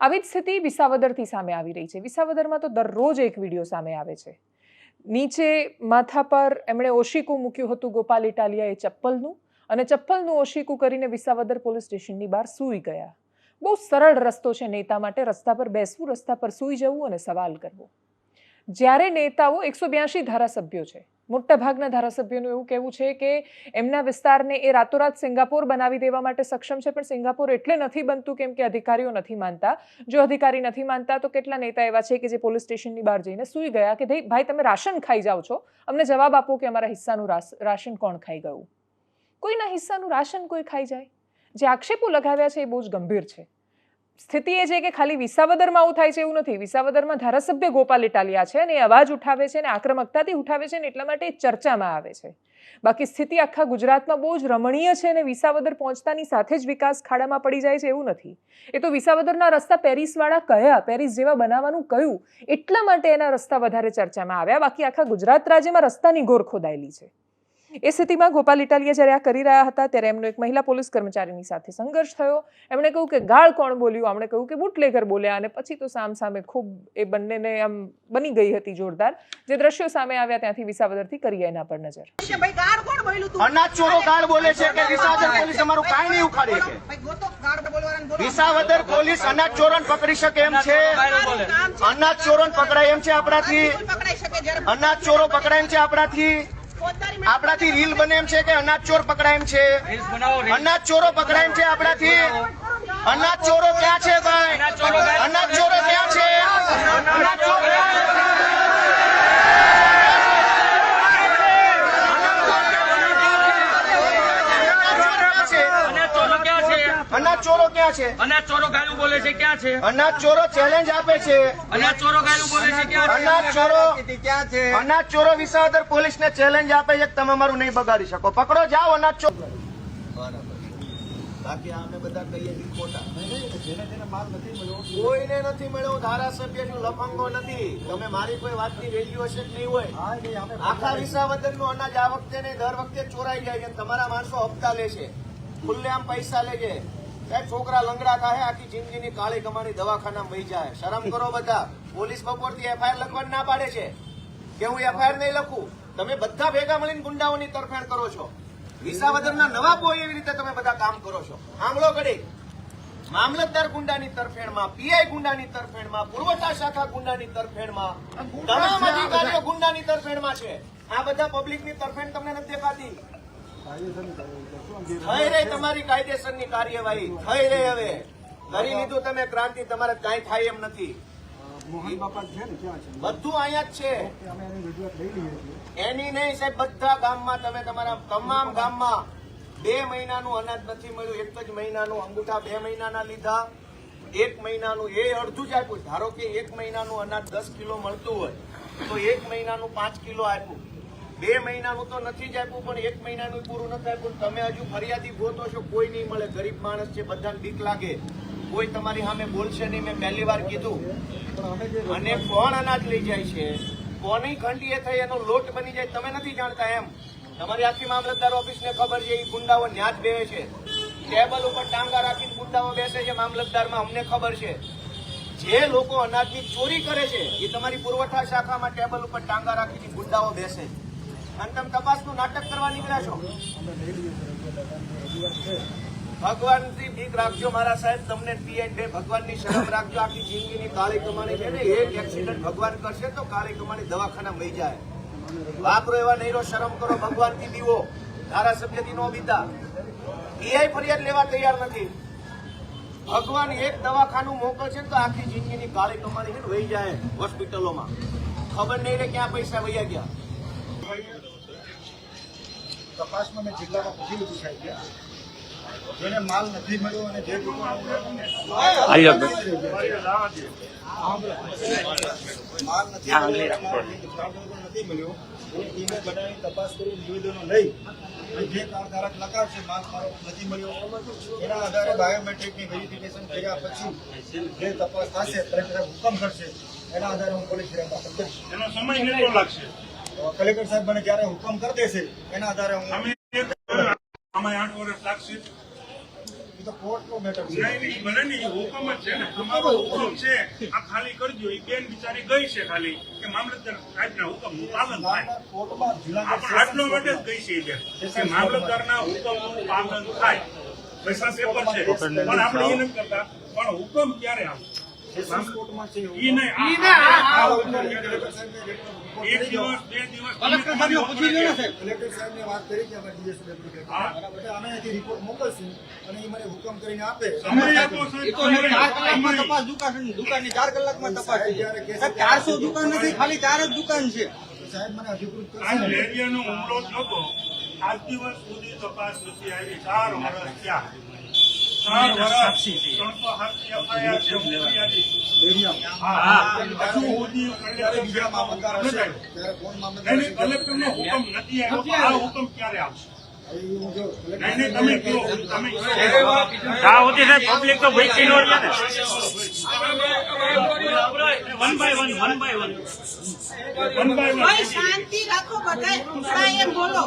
આવી જ સ્થિતિ વિસાવદરથી સામે આવી રહી છે. વિસાવદરમાં તો દરરોજ એક વીડિયો સામે આવે છે. નીચે માથા પર એમણે ઓશિકું મૂક્યું હતું ગોપાલ ઇટાલિયાએ ચપ્પલનું અને ચપ્પલનું ઓશિકું કરીને વિસાવદર પોલીસ સ્ટેશનની બહાર સૂઈ ગયા. બહુ સરળ રસ્તો છે નેતા માટે. રસ્તા પર બેસવું, રસ્તા પર સૂઈ જવું અને સવાલ કરવો. જ્યારે નેતાઓ એકસો બ્યાસી ધારાસભ્યો છે મોટાભાગના ધારાસભ્યોનું એવું કહેવું છે કે એમના વિસ્તારને એ રાતોરાત સિંગાપોર બનાવી દેવા માટે સક્ષમ છે, પણ સિંગાપોર એટલે નથી બનતું કેમ કે અધિકારીઓ નથી માનતા. જો અધિકારી નથી માનતા, તો કેટલા નેતા એવા છે કે જે પોલીસ સ્ટેશનની બહાર જઈને સૂઈ ગયા કે ભાઈ તમે રાશન ખાઈ જાઓ છો. અમને જવાબ આપો કે અમારા હિસ્સાનું રાશન કોણ ખાઈ ગયું? કોઈના હિસ્સાનું રાશન કોઈ ખાઈ જાય. જે આક્ષેપો લગાવ્યા છે એ બહુ જ ગંભીર છે. સ્થિતિ એ છે કે ખાલી વિસાવદરમાં આવું થાય છે એવું નથી. વિસાવદરમાં ધારાસભ્ય ગોપાલ ઇટાલિયા છે અને અવાજ ઉઠાવે છે અને આક્રમકતાથી ઉઠાવે છે ને એટલા માટે ચર્ચામાં આવે છે. બાકી સ્થિતિ આખા ગુજરાતમાં બહુ જ રમણીય છે અને વિસાવદર પહોંચતાની સાથે જ વિકાસ ખાડામાં પડી જાય છે એવું નથી. એ તો વિસાવદરના રસ્તા પેરિસવાળા કયા પેરિસ જેવા બનાવવાનું કયું એટલા માટે એના રસ્તા વધારે ચર્ચામાં આવ્યા. બાકી આખા ગુજરાત રાજ્યમાં રસ્તાની ગોર ખોદાયેલી છે. એ સ્થિતિમાં ગોપાલ ઇટાલિયા જ્યારે આ કરી રહ્યા હતા ત્યારે એમનો એક મહિલા પોલીસ કર્મચારીની સાથે સંઘર્ષ થયો. એમણે કહ્યું કે ગાળ કોણ બોલ્યું? આમણે કહ્યું કે બુટલેગર બોલ્યા. અને પછી તો સામ સામે ખૂબ એ બંનેને આમ બની ગઈ હતી જોરદાર. જે દ્રશ્યો સામે આવ્યા ત્યાંથી વિસાવદરથી કરીએ એના પર નજર. કે ભાઈ ગાળ કોણ બોલ્યું તું? અનાજ ચોરો ગાળ બોલે છે કે વિસાવદર પોલીસ અમારું કાંઈ નહીં ઉખાડે વિસાવદર પોલીસ અનાજ ચોરોને પકડી શકે એમ છે? અનાજ ચોરોને પકડાય એમ છે આપણાથી? અનાજ ચોરો પકડાય એમ છે આપણાથી? આપણાથી રીલ બને એમ છે કે અનાજ ચોર પકડાય એમ છે? અનાજ ચોરો પકડાય એમ છે આપણાથી? અનાજ ચોરો. ક્યાં છે ભાઈ? અનાજ ચોરો ક્યાં છે અનાજ ચોરો ક્યાં છે? અનાજ ચોરો ક્યાં છે અનાજ ચોરો ક્યાં છે? અનાજ ચોરો ગાયું બોલે છે ક્યાં છે? અનાજ ચોરો ચેલેન્જ આપે છે. અનાજ ચોરો ગાયું બોલે છે ક્યાં અનાજ ચોરો અનાજ ચોરો વિસાવદર પોલીસ ને ચેલેન્જ આપે છે તમે મારું નહીં બગાડી શકો. પકડો જાઓ અનાજ ચોરો બાકી અમે બધા કહીએ છીએ ખોટા. કોઈને નથી મળ્યો ધારાસભ્યનું લફંગો નથી. તમે મારી કોઈ વાતની વેલ્યુએશન નહીં હોય? આખા વિસાવદરનું અનાજ આ વખતે ને દર વખતે ચોરાઈ જાય છે તમારા માણસો હપ્તા લે છે. ખુલ્લે આમ પૈસા લે છે. સાહેબ છોકરા લંગડા થાય આખી જિંદગીની કાળી કમાણી દવાખાના વહી જાય. શરમ કરો બધા. પોલીસ બપોરથી એફઆઈઆર લખવાની ના પાડે છે. કે હું એફઆઈઆર નહીં લખું? તમે બધા ભેગા મળીને ગુંડાઓની તરફેણ કરો છો. વિસાવદરના નવાબો એવી રીતે તમે બધા કામ કરો છો. સાંભળો ઘડી. મામલતદાર ગુંડાની તરફેણમાં પીઆઈ ગુંડાની તરફેણમાં પુરવઠા શાખા ગુંડાની તરફેણમાં તમામ અધિકારીઓ ગુંડાની તરફેણમાં છે. આ બધા પબ્લિકની તરફેણ તમને નથી દેખાતી. થઈ રહી તમારી કાયદેસરની કાર્યવાહી. થઈ રહી હવે. કરી લીધું તમે ક્રાંતિ તમારે કાંઈ થાય એમ નથી. બધું અહીંયા જ છે. એની નહીં સાહેબ બધા ગામમાં તમે તમારા તમામ ગામમાં બે મહિનાનું અનાજ નથી મળ્યું. એક જ મહિનાનું અંગૂઠા બે મહિનાના લીધા. એક મહિનાનું એ અડધું જ આપ્યું. ધારો કે એક મહિનાનું અનાજ દસ કિલો મળતું હોય તો એક મહિનાનું પાંચ કિલો આપ્યું. બે મહિનાનું તો નથી જ આપ્યું, પણ એક મહિનાનું પૂરું નથી આપ્યું. તમે હજુ ફરિયાદી ગોતો છો કોઈ નહીં મળે? ગરીબ માણસ છે, બધાને બીક લાગે. કોઈ તમારી સામે બોલશે નહીં, મેં પહેલી વાર કીધું. અને કોણ અનાજ લઈ જાય છે? કોની એ થઈ એનો લોટ બની જાય, તમે નથી જાણતા એમ. તમારી આખી મામલતદાર ઓફિસને ખબર છે, એ ગુંડાઓ ન્યાજ બેસે છે. ટેબલ ઉપર ટાંગા રાખીને ગુંડાઓ બેસે છે મામલતદારમાં, અમને ખબર છે. જે લોકો અનાજની ચોરી કરે છે, એ તમારી પુરવઠા શાખામાં ટેબલ ઉપર ટાંગા રાખીને ગુંડાઓ બેસે છે. અને તમે તપાસનું નાટક કરવા નીકળ્યા છો? ભગવાનથી બીક રાખજો મારા સાહેબ, તમને પીએચ બે ભગવાનની શરમ રાખજો. આખી જિંદગીની કાળી કમાણી છે ને, એક એક્સિડન્ટ ભગવાન કરશે તો કાળી કમાણી દવાખાના મળી જાય. વાપરો એવા નહીરો શરમ કરો, ભગવાનથી બીવો. ધારાસભ્યથી નો બીતા પીઆઈ ફરિયાદ લેવા તૈયાર નથી. ભગવાન એક દવાખાનું મોકલશે તો આખી જિંદગીની કાળી કમાણી વહી જાય હોસ્પિટલોમાં. ખબર નહીં રે ક્યાં પૈસા વહ્યા ગયા. તપાસમાં મેં જિલ્લામાં પૂછી લીધું સાહેબ જેને માલ નથી મળ્યો અને જે લોકો માલ નથી મળ્યો માલ નથી મળ્યો એ ટીમે બનાવી તપાસ કરી નિવેદનો લઈ અને જે કારધારક લગાવશે માલ મારો નથી મળ્યો એના આધારે બાયોમેટ્રિકની વેરિફિકેશન કર્યા પછી જે તપાસ થશે કલેક્ટર હુકમ કરશે એના આધારે હું પોલીસ ફરિયાદ દાખલ કરીશ. એનો સમય કેટલો લાગશે? કલેક્ટર સાહેબ મને જ્યારે હુકમ કરી દેશે એના આધારે હું આઠ વર્ષ લાગશે. તો કોર્ટનો મેટર છે. નહીં, નહીં, ભલે નહીં, હુકમ જ છે ને. તમારો હુકમ છે. આ ખાલી કરજો. એ બેન બિચારી ગઈ છે ખાલી. કે મામલતદાર સાહેબના હુકમનું પાલન થાય. કોર્ટમાં આપણે આટલો માટે જ ગઈ છે એ બેન કે મામલતદારના હુકમનું પાલન થાય. પૈસા પેપર છે. પણ આપણે એ નથી કરતા. પણ હુકમ ક્યારે આવશે? ચારસો દુકાન નથી ખાલી ચાર જ દુકાન છે. સાહેબ મને અધિકૃત કરશે હુમલો થયો. આજ દિવસ સુધી તપાસ નથી આવી ચાર વર્ષ થયા. ચાર વર્ષ હુકમ નથી આ હુકમ ક્યારે આવશે? પબ્લિક તો ભઈ છીનો ને one by one one by one one by. શાંતિ રાખો બધા એમ બોલો.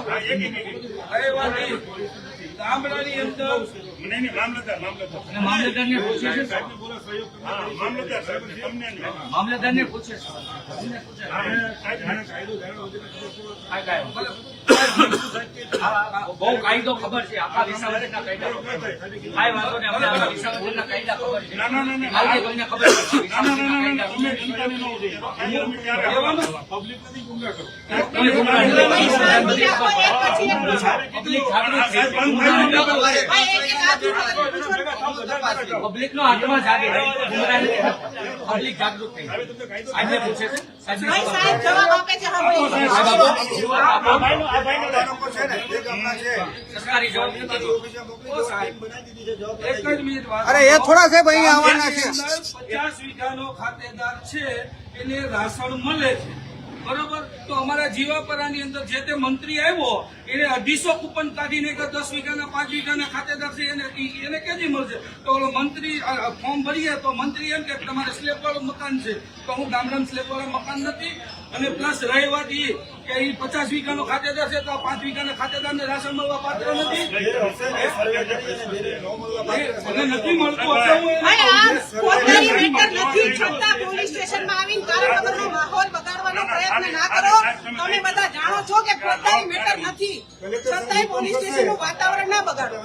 ગામડાની અંદર નહીં, નહીં, મામલતદાર મામલતદાર. મામલતદારને પૂછે છે સાહેબને બોલો સહયોગ હા, મામલતદાર સાહેબ તમને મામલતદારને પૂછે છે. સાહેબ, કાયદો જાણો બહુ કાયદો ખબર છે. આખા વિસાવદરના કાયદા કાંઈ વાંધો નહીં અમને કાયદા ખબર છે. ના ના ના ના તમને ખબર છે. ના ના ના ના ના કાયદા ન ઉઠો. અમે ક્યારે પબ્લિક નો. હાથમાં જાગે. પબ્લિક જાગૃત થઈ. આજે પૂછે છે? ભાઈ સાહેબ જવાબ આપે છે સાંભળો આ ભાઈનો આ ભાઈનો લોકો છે ને એ ગામના છે. સરકારી જવાબ નથી તારી ઓફિસે મોકલી દો ટીમ બનાવી દીધી છે જવાબ એક લઈ જ મિનિટ વાત અરે એ થોડા છે ભાઈ આવવાના છે. પચાસ વીઘાનો ખાતેદાર છે એને રાશન મળે છે. બરોબર? તો અમારા જીવાપરાની અંદર જે તે મંત્રી આવ્યો એને અઢીસો કૂપન કાઢીને કે દસ વીઘાના પાંચ વીઘાના ખાતેદાર છે એને એને ક્યાંથી મળશે? તો ઓલો મંત્રી ફોર્મ ભરીએ તો મંત્રી એમ કે તમારે સ્લેબવાળું મકાન છે. તો હું ગામડામાં સ્લેબવાળા મકાન નથી અને પ્લસ રહી વાત કે એ પચાસ વીઘાનો ખાતેદાર છે તો આ પાંચ વીઘાના ખાતેદારને રાશન મળવા પાત્ર નથી. નથી મળતું પોતાની મેટર નથી છતાં પોલીસ સ્ટેશનમાં આવીને કારણ માહોલ બગાડવાનો પ્રયત્ન ના કરો. તમે બધા જાણો છો કે પોતાની મેટર નથી. છતાંય પોલીસ સ્ટેશનનું વાતાવરણ ના બગાડો.